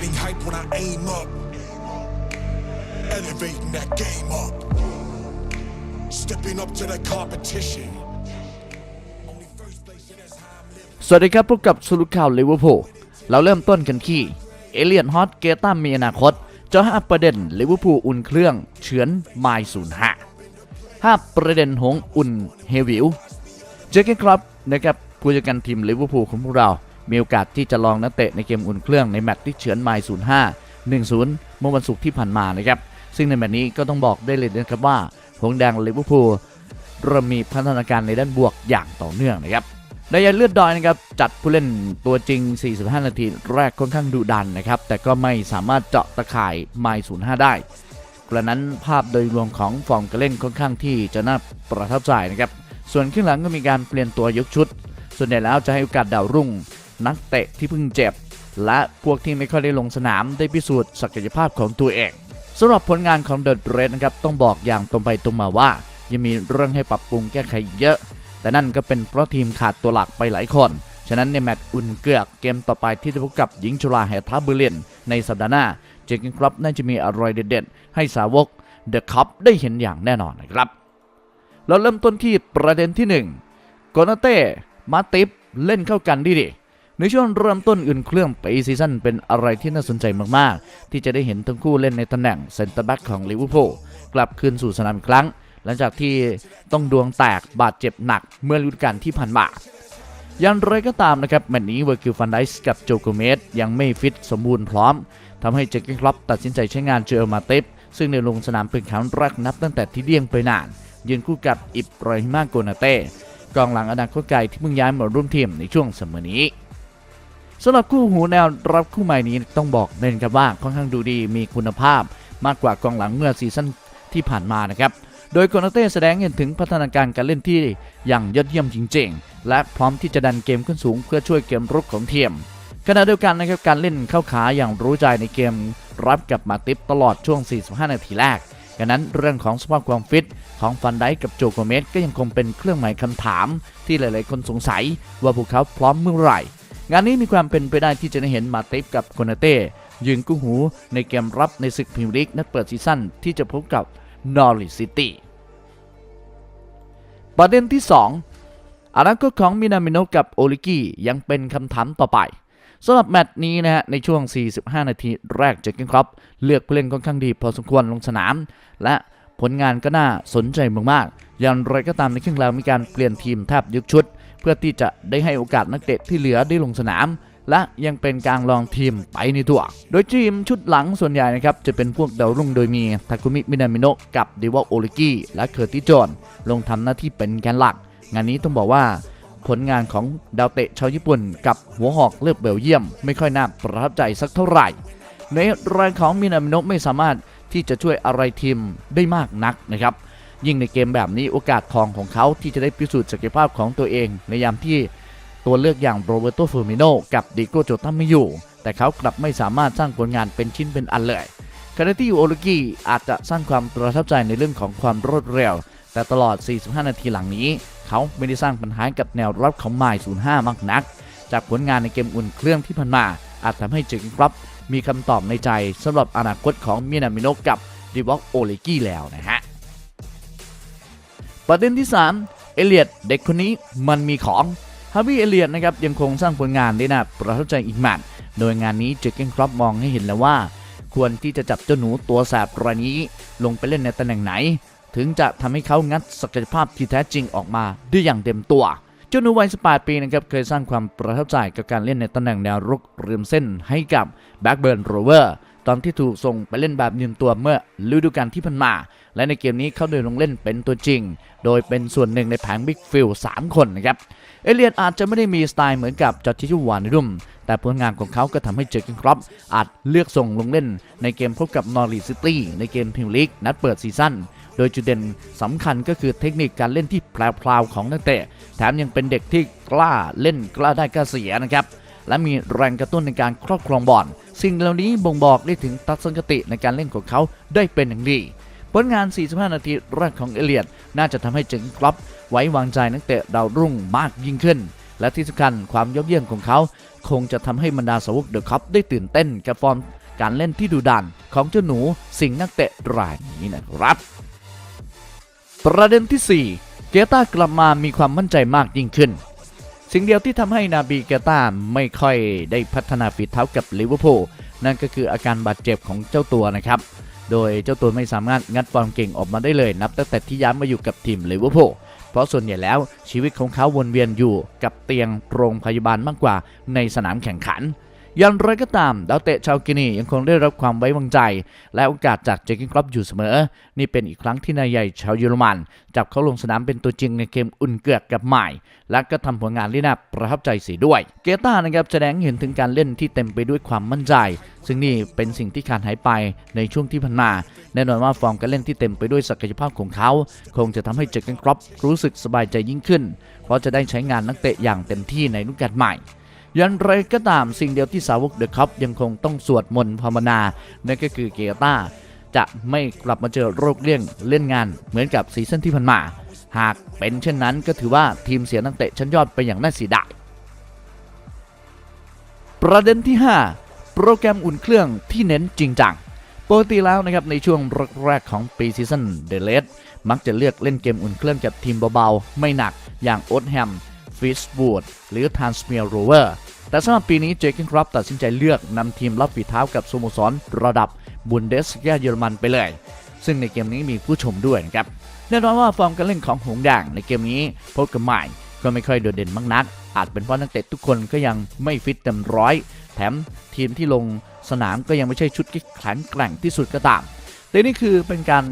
getting hype when I aim up. Elevating that game up. Stepping up to the competition. Only first place, and that's how I'm living. สวัสดีครับพบกับสรุปข่าวลิเวอร์พูลเราเริ่มต้นกันที่เอเลียนฮอตเกตัมมีอนาคตเจาะห้าประเด็นลิเวอร์พูลอุ่นเครื่องเฉือนไมล์ศูนย์ห้าห้าประเด็นหงอุ่นเฮวิลเจอร์เกนครับนะครับผู้จัดการทีมลิเวอร์พูลของพวกเรา มีโอกาสที่จะลองนักเตะในเกมอุ่นเครื่องในแมตช์ที่เฉือนไมล์ศูนย์ห้าหนึ่งศูนย์เมื่อวันศุกร์ที่ผ่านมานะครับ ซึ่งในแมตช์นี้ก็ต้องบอกได้เลยนะครับว่า หงแดงลิเวอร์พูลเริ่มมีพัฒนาการในด้านบวกอย่างต่อเนื่องนะครับไดยันเลือดดอยนะครับจัดผู้เล่นตัวจริง 45 นาทีแรกค่อนข้างดุดันนะครับ แต่ก็ไม่สามารถเจาะตะข่ายไมล์05 ได้กระนั้นภาพโดยรวมของฟอร์มการเล่นค่อนข้างที่จะน่าประทับใจนะครับ ส่วนครึ่งหลังก็มีการเปลี่ยนตัวยกชุด ส่วนใหญ่แล้วจะให้โอกาสดาวรุ่ง นักเตะที่เพิ่งเจ็บ และพวกที่ไม่ค่อยได้ลงสนามได้พิสูจน์ศักยภาพของตัวเองสำหรับผลงานของเดอะเรดนะครับต้องบอกอย่างตรงไปตรงมาว่า ยังมีเรื่องให้ปรับปรุงแก้ไขเยอะ แต่นั่นก็เป็นเพราะทีมขาดตัวหลักไปหลายคนฉะนั้นในแมตช์อุ่นเกือกเกมต่อไปที่จะพบกับหญิงจุฬาแฮท้าเบอร์เลนในสัปดาห์หน้าเจอกันครับน่าจะมีอะไรเด็ดๆ ให้สาวกเดอะคัพได้เห็นอย่างแน่นอนนะครับ เราเริ่มต้นที่ประเด็นที่ 1 โกนาเต้มาติฟเล่นเข้ากันดีดี ในช่วงเริ่มต้นอื่นเครื่องปีซีซั่นเป็นอะไรที่น่าสนใจมากๆ ที่จะได้เห็นทั้งคู่เล่นในตำแหน่งเซนเตอร์แบ็กของลิเวอร์พูลกลับคืนสู่สนามอีกครั้ง หลังจากที่ต้องดวงแตกบาดเจ็บหนักเมื่อฤดูกาลที่ผ่านมาอย่างไรก็ตามนะครับแมตช์นี้เวอร์กิลฟันไดส์กับโจโกเมสยังไม่ฟิตสมบูรณ์พร้อมทำให้เจคเกนคลับตัดสินใจใช้งานเจอมาเตฟซึ่งในลงสนามเป็นครั้งแรกนับตั้งแต่ที่เลี่ยงไปนาน ยืนคู่กับอิบราฮิมาโกนาเต้กองหลังอนาคตไกลที่เพิ่งย้ายมาร่วมทีมในช่วงเสมอนี้ สำหรับคู่หูแนวรับคู่ใหม่นี้ต้องบอกเน้นครับว่าค่อนข้างดูดีมีคุณภาพมากกว่ากองหลังเมื่อซีซั่นที่ผ่านมานะครับโดยโกนาเต้แสดงเห็นถึงพัฒนาการการเล่นที่อย่างยอดเยี่ยมจริงๆ และพร้อมที่จะดันเกมขึ้นสูงเพื่อช่วยเกมรุกของทีมขณะเดียวกันนะครับการเล่นเข้าขาอย่างรู้ใจในเกมรับกับมาติฟตลอดช่วง 45 นาทีแรกดังนั้นเรื่องของสภาพความฟิตของฟันไดกับโจโกเมสก็ยังคงเป็นเครื่องหมายคำถามที่หลายๆ คนสงสัยว่าพวกเขาพร้อมเมื่อไหร่ งานนี้มีความเป็นไปได้ที่จะได้เห็นมาติฟกับโกนาเต้ยืนกู้หูในเกมรับในศึกพรีเมียร์ลีกนัดเปิดซีซั่นที่จะพบกับนอริซิตี้ประเด็นที่ 2อนาคตของมินามิโนกับโอลิกิยังเป็นคำถามต่อไปสำหรับแมตช์นี้นะฮะในช่วง 45 นาทีแรกเจอกันครับ เลือกผู้เล่นค่อนข้างดีพอสมควรลงสนาม และผลงานก็น่าสนใจมากๆอย่างไรก็ตามในครึ่งหลังมีการเปลี่ยนทีมแทบยุคชุด เพื่อที่จะได้ให้โอกาสนักเตะที่เหลือได้ลงสนาม และยังเป็นการลองทีมไปในตัว โดยทีมชุดหลังส่วนใหญ่นะครับจะเป็นพวกดาวรุ่งโดยมีทาคุมิมินามิโนะกับเดวอลโอลิกิและเคอร์ติจอนลงทำหน้าที่เป็นแกนหลัก งานนี้ต้องบอกว่าผลงานของดาวเตะชาวญี่ปุ่น กับหัวหอกเลือกเบลเยียม ไม่ค่อยน่าประทับใจสักเท่าไหร่ ในรายของมินามิโนะไม่สามารถที่จะช่วยอะไรทีมได้มากนักนะครับ ยิ่งในเกมแบบนี้โอกาสทองของเขาที่จะได้พิสูจน์ศักยภาพของตัวเอง ในยามที่ตัวเลือกอย่างโรเบรโตเฟอร์มิโนกับดิโกโจตัมไม่อยู่ แต่เขากลับไม่สามารถสร้างผลงานเป็นชิ้นเป็นอันเลยขณะที่โอลุกิอาจจะสร้างความประทับใจในเรื่องของความรวดเร็ว แต่ตลอด 45 นาทีหลังนี้ เขาไม่ได้สร้างปัญหากับแนวรับของไมล์05 มากนัก จากผลงานในเกมอุ่นเครื่องที่ผ่านมา อาจทำให้เจคครับมีคำตอบในใจสำหรับอนาคตของมินามิโนกับดิวอกโอเลกี้แล้วนะฮะ ประเด็นที่ 3 เอเลียดเด็กคนนี้มันมีของฮาวิเอเลียดนะครับยังคงสร้างผลงานได้น่าประทับใจอีกแมตช์โดยงานนี้เจคเกนครับมองให้เห็นแล้วว่า ควรที่จะจับเจ้าหนูตัวแสบรายนี้ ลงไปเล่นในตำแหน่งไหน ถึงจะทำให้เขางัดศักยภาพที่แท้จริงออกมาได้อย่างเต็มตัว เจ้าหนูวัย 18 ปีนะครับเคยสร้างความประทับใจกับการเล่นในตำแหน่งแนวรุกริมเส้นให้กับแบ็กเบิร์นโรเวอร์ ตอนที่ถูกส่งไปเล่นแบบยืนตัวเมื่อฤดูกาลที่ผ่านมา และในเกมนี้เขาเดินลงเล่นเป็นตัวจริง โดยเป็นส่วนหนึ่งในแผงบิ๊กฟิล3คนนะครับ เอเลียนอาจจะไม่ได้มีสไตล์เหมือนกับจอร์จิชูวานดุมแต่ผลงานของเขาก็ทำให้เจอร์กินครอปอาจเลือกส่งลงเล่นในเกมพบกับนอริซิตี้ในเกมพรีเมียร์ลีกนัดเปิดซีซั่นโดยจุดเด่นสำคัญก็คือเทคนิคการเล่นที่แพรวๆของนักเตะ แถมยังเป็นเด็กที่กล้าเล่นกล้าได้กล้าเสียนะครับ และมีแรงกระตุ้นในการครอบครองบอลสิ่งเหล่านี้บ่งบอกได้ถึงทัศนคติในการเล่นของเขาได้เป็นอย่างดีผลงาน 45 นาทีแรกของเอเลียดน่าจะทำให้เจงครับไว้วางใจนักเตะดาวรุ่งมากยิ่งขึ้น และที่สำคัญความยอดเยี่ยมของเขา คงจะทำให้บรรดาสาวกเดอะคัพได้ตื่นเต้นกับฟอร์มการเล่นที่ดุดันของเจ้าหนูสิงห์นักเตะรายนี้นะครับ ประเด็นที่ 4 เกต้ากลับมามีความมั่นใจมากยิ่งขึ้น สิ่งเดียวที่ทำให้นาบีเกต้าไม่ค่อยได้พัฒนาฝีเท้ากับลิเวอร์พูลนั่นก็คืออาการบาดเจ็บของเจ้าตัวนะครับ โดยเจ้าตัวไม่สามารถงัดฟอร์มเก่งออกมาได้เลย นับตั้งแต่ที่ย้ายมาอยู่กับทีมลิเวอร์พูลเพราะส่วนใหญ่แล้วชีวิตของเขาวนเวียนอยู่กับเตียงโรงพยาบาลมากกว่าในสนามแข่งขัน อย่างไรก็ตามดาวเตะชาวกินียังคงได้รับความไว้วางใจ และโอกาสจากเจคกินครอปอยู่เสมอ นี่เป็นอีกครั้งที่นายใหญ่ชาวเยอรมัน จับเขาลงสนามเป็นตัวจริงในเกมอุ่นเกือกกับใหม่ และก็ทำผลงานที่น่าประทับใจเสียด้วย เกต้านะครับแสดงเห็นถึงการเล่นที่เต็มไปด้วยความมั่นใจ ซึ่งนี่เป็นสิ่งที่ขาดหายไปในช่วงที่ผ่านมาแน่นอนว่าฟอร์มการเล่นที่เต็มไปด้วยศักยภาพของเขา คงจะทำให้เจคกินครอปรู้สึกสบายใจยิ่งขึ้น เพราะจะได้ใช้งานนักเตะอย่างเต็มที่ในฤดูกาลใหม่ อยันไรก็ตามสิ่งเดียวที่สาวกเดอะคัพยังคงต้องสวดมนต์ภาวนา นั่นก็คือเกียรต้าจะไม่กลับมาเจอโรคเลี่ยงเล่นงานเหมือนกับซีซั่นที่ผ่านมา หากเป็นเช่นนั้นก็ถือว่าทีมเสียนักเตะชั้นยอดไปอย่างน่าเสียดายประเด็นที่ 5 โปรแกรมอุ่นเครื่องที่เน้นจริงจังปกติแล้วนะครับในช่วงแรกๆของปีซีซั่นเดเลสมักจะเลือกเล่นเกมอุ่นเครื่องกับทีมเบาๆ ไม่หนักอย่างโอ๊ตแฮม ฟิสบูดหรือทานสเมียร์โรเวอร์แต่สำหรับปีนี้เจคินครอปตัดสินใจเลือกนำทีมรับฝีเท้ากับสโมสรระดับบุนเดสกาเยอรมันไปเลย ซึ่งในเกมนี้มีผู้ชมด้วยนะครับแน่นอนว่าฟอร์มการเล่นของหงส์แดงในเกมนี้พบกับใหม่ก็ไม่ค่อยโดดเด่นมากนัก อาจเป็นเพราะนักเตะทุกคนก็ยังไม่ฟิตเต็มร้อย แถมทีมที่ลงสนามก็ยังไม่ใช่ชุดที่แข็งแกร่งที่สุดก็ตาม แต่นี่คือเป็นการ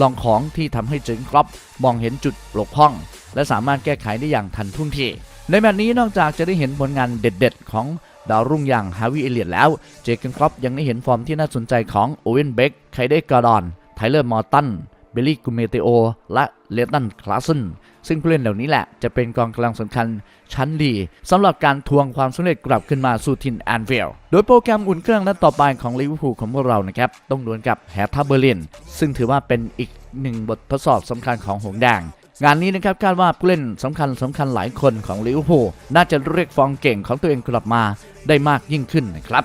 ลองของที่ทำให้เจนครอปมองเห็นจุดบกพร่อง และสามารถแก้ไขได้อย่างทันท่วงทีในแมตช์นี้นอกจากจะได้เห็นผลงานเด็ดๆ ของดาวรุ่งอย่างฮาวิเอเลียตแล้ว เจเกนครอปยังได้เห็นฟอร์มที่น่าสนใจของโอเวนเบกไคเดกาดอน ไทเลอร์มอร์ตัน บลลี่กูเมเตโอ และเลตันคลาสเซนซึ่งผู้เล่นเหล่านี้แหละจะเป็นกองกำลังสำคัญชั้นดีสำหรับการทวงความสำเร็จกลับขึ้นมาสู่ทินแอนฟิลโดยโปรแกรมอุ่นเครื่องนัดต่อไปของลิเวอร์พูลของพวกเรานะครับ ต้องดวลกับแฮร์ทาเบอร์ลินซึ่งถือว่าเป็นอีกหนึ่งบททดสอบสำคัญของหงส์แดงงานนี้นะครับคาดว่าผู้เล่นสำคัญสำคัญหลายคนของลิเวอร์พูลน่าจะเรียกฟอร์มเก่งของตัวเองกลับมาได้มากยิ่งขึ้นนะครับ